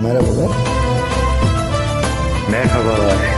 Merhabalar. Merhabalar.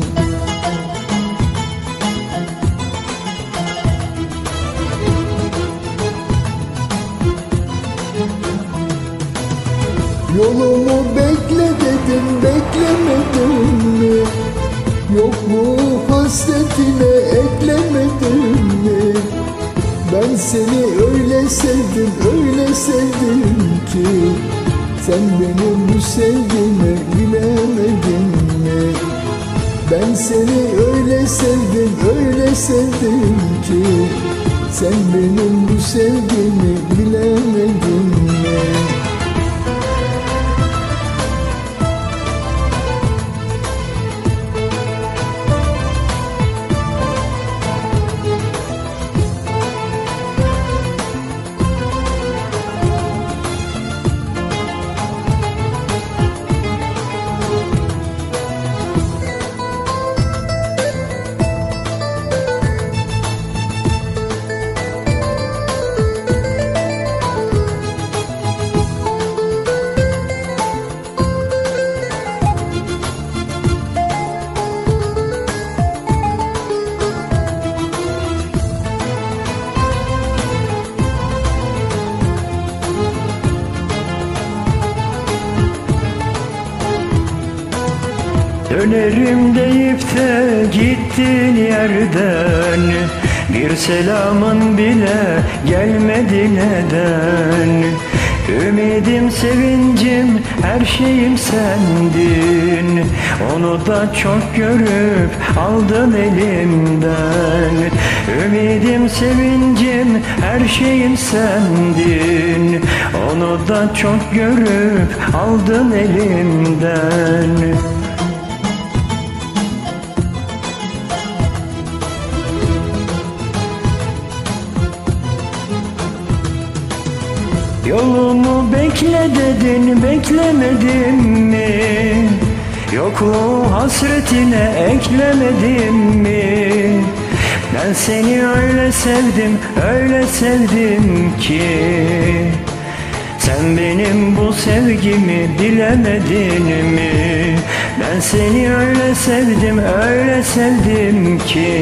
Yolumu bekle dedim beklemedin mi? Yok mu hasretine eklemedin mi? Ben seni öyle sevdim öyle sevdim ki Sen benim bu sevgimi bilemedin mi? Ben seni öyle sevdim öyle sevdim ki Sen benim bu sevgimi bilemedin Dönerim deyip de gittin yerden. Bir selamın bile gelmedi neden? Ümidim, sevincim, her şeyim sendin. Onu da çok görüp aldın elimden. Ümidim, sevincim, her şeyim sendin. Onu da çok görüp aldın elimden Yolumu bekle dedin beklemedim mi? Yokluğu hasretine eklemedim mi? Ben seni öyle sevdim, öyle sevdim ki Sen benim bu sevgimi bilemedin mi? Ben seni öyle sevdim, öyle sevdim ki